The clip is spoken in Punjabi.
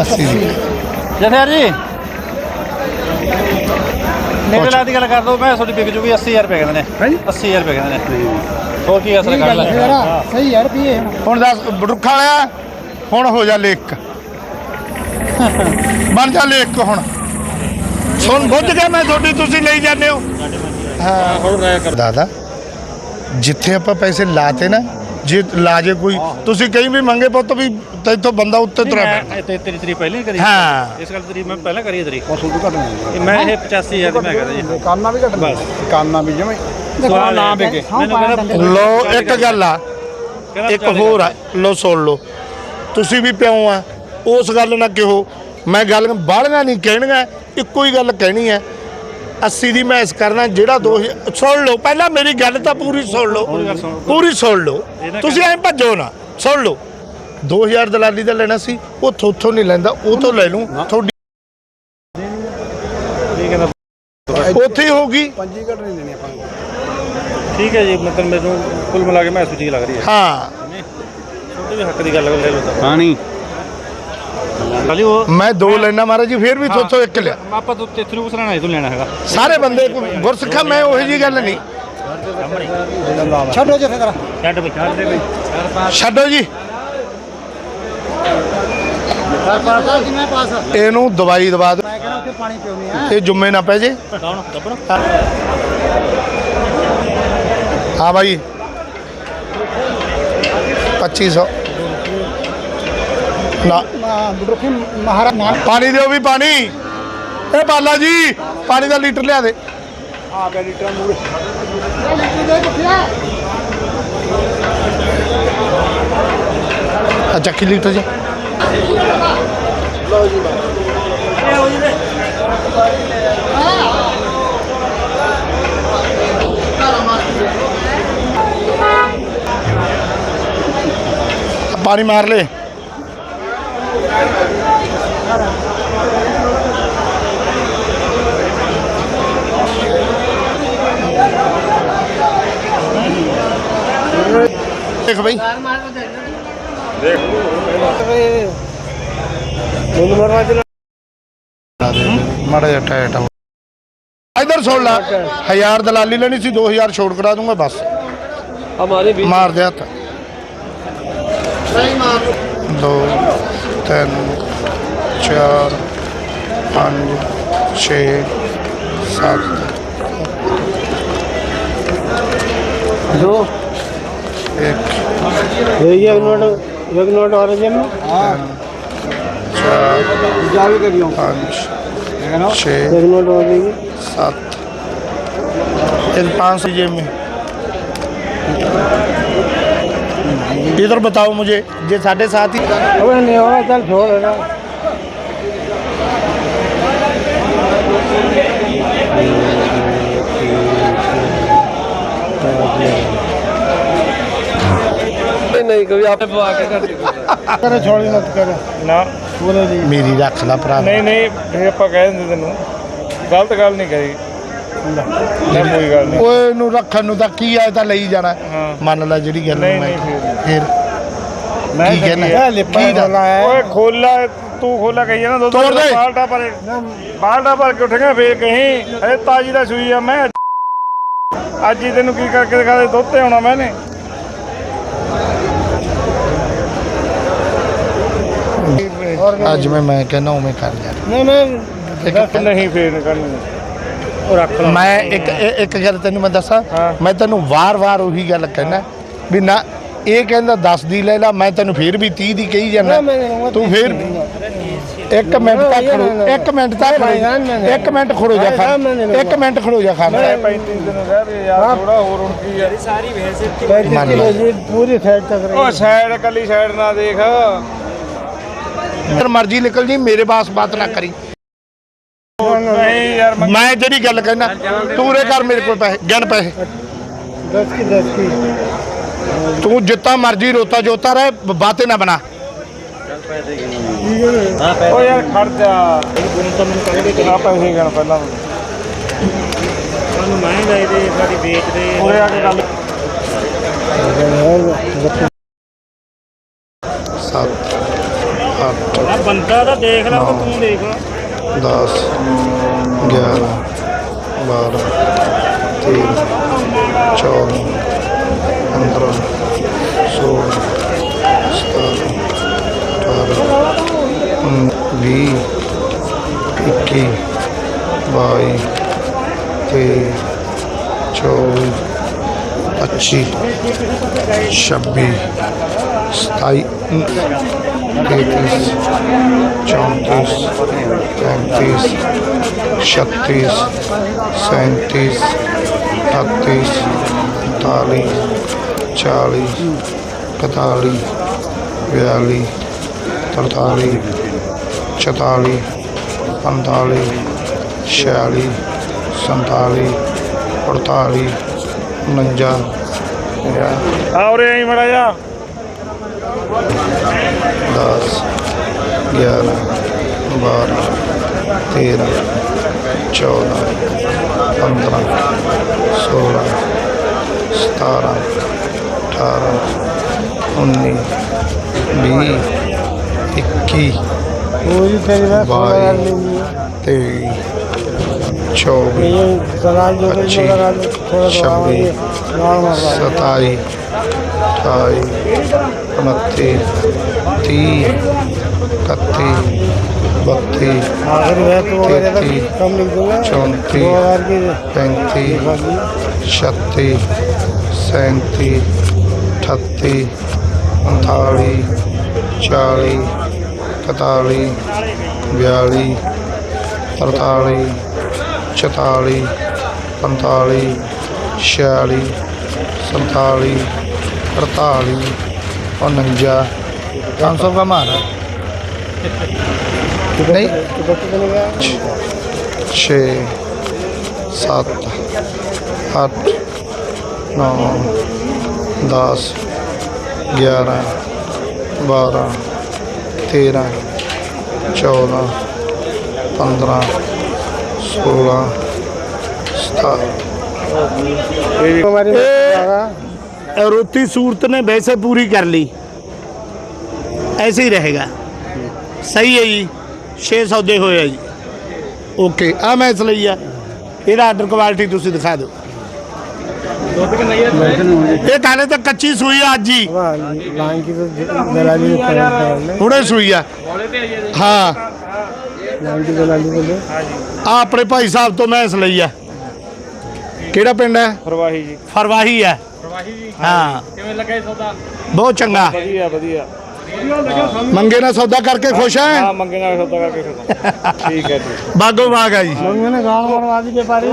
80 ਦੀ ਜਥੇਦਾਰ ਜੀ। ਮੇਰੇ ਨਾਲ ਦੀ ਗੱਲ ਕਰ ਦੋ ਮੈਂ ਤੁਹਾਡੀ ਵਿਕ ਜੂਗੀ 80000 ਰੁਪਏ ਕਹਿੰਦੇ ਨੇ। 80000 ਰੁਪਏ ਕਹਿੰਦੇ ਨੇ। ਹੋਰ ਕੀ ਅਸਰ ਕਰ ਲੈ ਸਹੀ ਯਾਰ ਰੁਪਏ ਹੁਣ। ਦੱਸ ਬੜੁੱਖਾ ਵਾਲਿਆ ਹੁਣ ਹੋ ਜਾ ਲੇਖ। ਬਣ ਜਾ ਲੇਖ ਹੁਣ। ਸੁਣ ਬੁੱਝ ਗਿਆ ਮੈਂ ਤੁਹਾਡੀ ਤੁਸੀਂ ਲਈ ਜਾਂਦੇ ਹੋ। ਹਾਂ। ਦਾਦਾ ਜਿੱਥੇ ਆਪਾਂ ਪੈਸੇ ਲਾਤੇ ਨਾ ਜੇ ਲਾਜੇ ਕੋਈ ਤੁਸੀਂ ਕਹੀਂ ਵੀ ਮੰਗੇ ਪੁੱਤ ਵੀ ਤੇਥੋਂ ਬੰਦਾ ਉੱਤੇ ਤੁਰਿਆ ਤੇ ਤੇਰੀ ਤਰੀ ਪਹਿਲਾਂ ਹੀ ਕਰੀ। ਹਾਂ। ਇਸ ਗੱਲ ਤੇਰੀ ਮੈਂ ਪਹਿਲਾਂ ਕਰੀ ਹੈ ਤੇਰੀ। ਇਹ ਮੈਂ ਇਹ 85000 ਦੀ ਮੈਂ ਕਹਿੰਦਾ ਜੀ। ਕਾਨਾ ਵੀ ਘਟ ਬਸ। ਕਾਨਾ ਵੀ ਜਮੇ ਸਵਾਲ ਨਾ ਵਿਕੇ। ਮੈਨੂੰ ਕਹਿੰਦਾ ਲੋ ਇੱਕ ਗੱਲ ਆ। ਇੱਕ ਹੋਰ ਆ। ਲੋ ਸੁਣ ਲੋ ਤੁਸੀਂ ਵੀ ਪਿਓ ਆ। ਉਸ ਗੱਲ ਨਾ ਕਿਹੋ। ਮੈਂ ਗੱਲ ਬਾਹਲੀਆਂ ਨਹੀਂ ਕਹਿਣੀਆਂ। ਇੱਕੋ ਹੀ ਗੱਲ ਕਹਿਣੀ ਹੈ। 80 ਦੀ ਮੈਸ ਕਰਨਾ ਜਿਹੜਾ 2000 ਸੁਣ ਲਓ ਪਹਿਲਾਂ ਮੇਰੀ ਗੱਲ ਤਾਂ ਪੂਰੀ ਸੁਣ ਲਓ ਪੂਰੀ ਸੁਣ ਲਓ। ਤੁਸੀਂ ਐਂ ਭੱਜੋ ਨਾ ਸੁਣ ਲਓ। 2000 ਦਲਾਲੀ ਦਾ ਲੈਣਾ ਸੀ ਉਹ ਥੋਥੋਂ ਨਹੀਂ ਲੈਂਦਾ ਉਹ ਤੋਂ ਲੈ ਲੂੰ ਤੁਹਾਡੀ ਉੱਥੇ ਹੀ ਹੋਊਗੀ। ਪੰਜੀ ਘਟ ਨਹੀਂ ਦੇਣੀ ਆਪਾਂ ਨੂੰ। ਠੀਕ ਹੈ ਜੀ ਮਤਲਬ ਮੈਨੂੰ ਕੁੱਲ ਮਿਲਾ ਕੇ ਮੈਂ ਸੁਚੀ ਲੱਗ ਰਹੀ ਹੈ। ਹਾਂ। ਛੋਟੇ ਜਿਹੇ ਹੱਕ ਦੀ ਗੱਲ ਲੈ ਲਓ ਤਾਂ। ਹਾਂ ਨਹੀਂ ਉਹ ਮੈਂ ਦੋ ਲੈਣਾ ਮਹਾਰਾਜ ਜੀ ਫੇਰ ਵੀ ਥੋਥੋਂ ਇੱਕ ਲਿਆ। ਆਪਾਂ ਤੋਂ ਤੇ ਥਰੂ ਸਰਾਣਾ ਤੂੰ ਲੈਣਾ ਹੈਗਾ। ਸਾਰੇ ਬੰਦੇ ਗੁਰਸਿੱਖਾ ਮੈਂ ਉਹੀ ਜੀ ਗੱਲ ਨਹੀਂ। ਛੱਡੋ ਜਿੱਥੇ ਤੇਰਾ ਛੱਡ ਬਈ ਛੱਡ ਦੇ ਬਈ। ਛੱਡੋ ਜੀ। ਇਹਨੂੰ ਦਵਾਈ ਦਵਾ ਦਿਓ। ਮੈਂ ਕਹਿੰਦਾ ਉੱਥੇ ਪਾਣੀ ਪਿਉਣੀ ਆ। ਇਹ ਜੁੰਮੇ ਨਾ ਪੈ ਜੇ। ਕੌਣ? ਦੱਬਣ ਹਾਂ ਭਾਈ 2500 ਨਾ ਬੁੱਢੇ ਮਹਾਰਾਜ ਨਾਮ ਪਾਣੀ ਦਿਓ ਵੀ ਪਾਣੀ। ਇਹ ਬਾਲਾ ਜੀ ਪਾਣੀ ਦਾ ਲੀਟਰ ਲਿਆ ਦੇ। ਆ ਗਿਆ ਲੀਟਰ ਮੂਰੇ ਅੱਛਾ ਕੀ ਲੀਟਰ ਜੀ? ਪਾਣੀ ਮਾਰ ਲੈ। ਦੇਖ ਬਈ। ਮਾੜਾ ਜਿਹਾ ਟਾਇਟ ਆ ਇਧਰ ਸੁਣ ਲੈ, ਹਜ਼ਾਰ ਦਲਾਲੀ ਲੈਣੀ ਸੀ 2000 ਛੋੜ ਕਰਾ ਦੂੰਗਾ, ਬਸ। ਹਮਾਰੇ ਵੀ ਮਾਰ ਦੇ ਹੱਥ। ਦੋ, ਤਿੰਨ ਚਾਰ ਪੰਜ ਛੇ ਸੱਤ ਦੋ ਇੱਕ ਇਹ ਇਹ ਨੋਟ ਇੱਕ ਨੋਟ ਆ ਰਹੇ ਜਮ ਹਾਂ ਚਾਰ ਜਾਵੇ ਕਰਿਓ ਪੰਜ एक छः नोट हो जाएगी सात एक पाँच सौ जेब में इधर बताओ मुझे ये साढ़े सात ही अबे नहीं होगा चल छोड़ नहीं कभी आपने पवा के कर दिया कर छोड़ी मत ਨਾ ਪੂਰੇ ਦੀ ਮੇਰੀ ਰੱਖ ਲੈ ਭਰਾ। ਨਹੀਂ ਨਹੀਂ ਇਹ ਆਪਾਂ ਕਹਿ ਦਿੰਦੇ ਤੈਨੂੰ। ਗਲਤ ਗੱਲ ਨਹੀਂ ਕਹੀ। ਨਾ ਕੋਈ ਗੱਲ ਨਹੀਂ। ਓਏ ਇਹਨੂੰ ਰੱਖਣ ਨੂੰ ਤਾਂ ਕੀ ਆ ਤਾਂ ਲਈ ਜਾਣਾ। ਮੰਨ ਲੈ ਜਿਹੜੀ ਗੱਲ ਨਹੀਂ ਫਿਰ ਮੈਂ ਕੀ ਕਹਿਣਾ? ਕੀ ਦਾ ਓਏ ਖੋਲਾ ਤੂੰ ਖੋਲਾ ਕਹੀ ਨਾ ਦੋ। ਦੋ ਬਾਲਟਾ ਪਰ ਬਾਲਟਾ ਪਰ ਕੇ ਉੱਠੇਗਾ ਫੇਰ ਕਹੀਂ ਇਹ ਤਾਜੀ ਦਾ ਸੂਈ ਆ ਮੈਂ ਅੱਜ ਹੀ ਤੈਨੂੰ ਕੀ ਕਰਕੇ ਦਿਖਾ ਦੇ ਦੁੱਧ ਤੇ ਆਉਣਾ ਮੈਨੇ। ਅੱਜ ਮੈਂ ਮੈਂ ਕਹਿੰਦਾ ਉਵੇਂ ਕਰ ਜਾ ਨਹੀਂ ਨਹੀਂ ਦੱਸ ਨਹੀਂ ਫੇਰ ਕਰਨੀ। ਉਹ ਰੱਖ ਲਾ। ਮੈਂ ਇੱਕ ਇਹ- ਇੱਕ ਗੱਲ ਤੈਨੂੰ ਮੈਂ ਦੱਸਾਂ। ਹਾਂ। ਮੈਂ ਤੈਨੂੰ ਵਾਰ-ਵਾਰ ਉਹੀ ਗੱਲ ਕਹਿਣਾ ਵੀ ਨਾ ਇਹ ਕਹਿੰਦਾ 10 ਦੀ ਲੈ ਲਾ ਮੈਂ ਤੈਨੂੰ ਫੇਰ ਵੀ 30 ਦੀ ਕਹੀ ਨਾ, ਮੈਂ ਜਾਣਾ ਤੂੰ ਫੇਰ ਇੱਕ ਮਿੰਟ ਨਾ, ਤੱਕ ਇਹ ਖੜੋ ਨਾ, ਨਾ। ਇੱਕ ਮਿੰਟ ਤੱਕ ਖੜੋ ਨਾ, ਨਾ, ਨਾ। ਇੱਕ ਮਿੰਟ ਖੜੋ ਜਾ ਨਾ, ਨਾ, ਨਾ, ਖਾਨ ਨਾ। ਇੱਕ ਮਿੰਟ ਖੜੋ ਜਾ ਖਾਨ ਮੈਂ 35 ਦਿਨ ਰਹਿ ਰਿਹਾ ਯਾਰ ਥੋੜਾ ਹੋਰ ਹੁਣ ਕੀ ਆ। ਪੈਂਤੀ ਮੰਨ ਲਓ। ਕਿਲੋ ਜੀ ਪੂਰੀ ਸਾਈਡ ਤੱਕ ਰਹੀ। ਉਹ ਸਾਈਡ ਕੱਲੀ ਸਾਈਡ ਨਾ ਦੇਖ। ਤੇਰ ਮਰਜ਼ੀ ਨਿਕਲ ਜੀ ਮੇਰੇ ਬਾਸ ਬਾਤ ਨਾ ਕਰੀ। ਮੈਂ ਜਿਹੜੀ ਗੱਲ ਕਹਿਣਾ ਤੂੰ ਕਰ ਮੇਰੇ ਕੋਲ ਪੈਸੇ ਗਿਣ ਪੈਸੇ। 10 ਕੀ 10 ਕੀ ਤੂੰ ਜਿੱਤਾ ਮਰਜ਼ੀ ਰੋਤਾ ਜੋਤਾ ਰਹਿ ਬਾਤੇ ਨਾ ਬਣਾ। ਯਾਰ ਮੈਂ ਲਾਏ ਦੇ ਸਾਡੀ ਵੇਚਦੇ। ਓਏ ਸੱਤ ਅੱਠ ਬੰਦਾ ਤਾਂ ਦੇਖ ਲਾ, ਉਹ ਤੂੰ ਦੇਖ 10 11 12 13 14 15 16 17 18 20 21 22 23 24 25 26 27 तैतीस चौंतीस पैंतीस छत्तीस सैंतीस अड़तीस उनतालीस चालीस इकतालीस बयालीस तरतालीस चौतालीस पैंतालीस छियालीस सैंतालीस अड़तालीस उनंजा ਆ ਉਰੇ ਆਈ ਮੜਾ ਜਾ 10 11 12 13 14 15 16 17 18 19 20 21 ਕੋਈ ਤੇਰੀ ਦਾ ਖੋਲ ਨਹੀਂ ਤੇ 24 ਸਰਾਂ ਜੋ ਕੋਈ ਸਰਾਂ ਥੋੜਾ ਦਵਾ ਨਾਲ ਮਾਰਦਾ 27 28 ਉਨੱਤੀ ਤੀਹ, ਇਕੱਤੀ, ਬੱਤੀ, ਤੇਤੀ, ਚੌਂਤੀ, ਪੈਂਤੀ, ਛੱਤੀ, ਸੈਂਤੀ, ਅਠੱਤੀ ਉਨਤਾਲੀ ਚਾਲੀ, ਇਕਤਾਲੀ, ਬਿਆਲੀ, ਤਰਤਾਲੀ, ਚਤਾਲੀ, ਪੰਤਾਲੀ, ਛਿਆਲੀ, ਸੰਤਾਲੀ ਅਠਤਾਲੀ उनंजा पाँच सौ का मारा नहीं कितने गया छः सात आठ नौ दस ग्यारह बारह तेरह चौदह पंद्रह सोलह सतारह हमारी रोती सूरत ने वैसे पूरी कर ली ऐसे ही रहेगा ਸਹੀ ਹੈ ਜੀ 6 ਸੌਦੇ ਹੋਏ ਆ ਜੀ ਓਕੇ ਆ ਮੈਚ ਲਈ ਆ ਇਹਦਾ ਆਰਡਰ ਕੁਆਲਿਟੀ ਤੁਸੀਂ ਦਿਖਾ ਦਿਓ ਇਹ ਕਾਲੇ ਤਾਂ ਕੱਚੀ ਸੂਈ ਆ ਅੱਜ ਹੀ लाइन की तो दलाली लाइन ਹੁਣੇ ਸੂਈ ਆ ਹਾਂ की दलाली बोले ਆ ਆਪਣੇ ਭਾਈ ਸਾਹਿਬ ਤੋਂ ਮੈਚ ਲਈ ਆ ਕਿਹੜਾ ਪਿੰਡ ਹੈ ਫਰਵਾਹੀ ਜੀ ਫਰਵਾਹੀ ਹੈ ਹਾਂ। ਬਹੁਤ ਚੰਗਾ। ਵਧੀਆ ਮੰਗੇ ਨਾਲ ਸੌਦਾ ਕਰਕੇ ਖੁਸ਼ ਹੈ ਹਾਂ ਮੰਗੇ ਨਾਲ ਸੌਦਾ ਕਰਕੇ ਖੁਸ਼। ਠੀਕ ਹੈ ਜੀ। ਬਾਗੋ ਬਾਗ ਹੈ ਜੀ। ਮੰਗੇ ਨੇ ਗਾਲ ਮਰਵਾ ਦੀ ਵਪਾਰੀ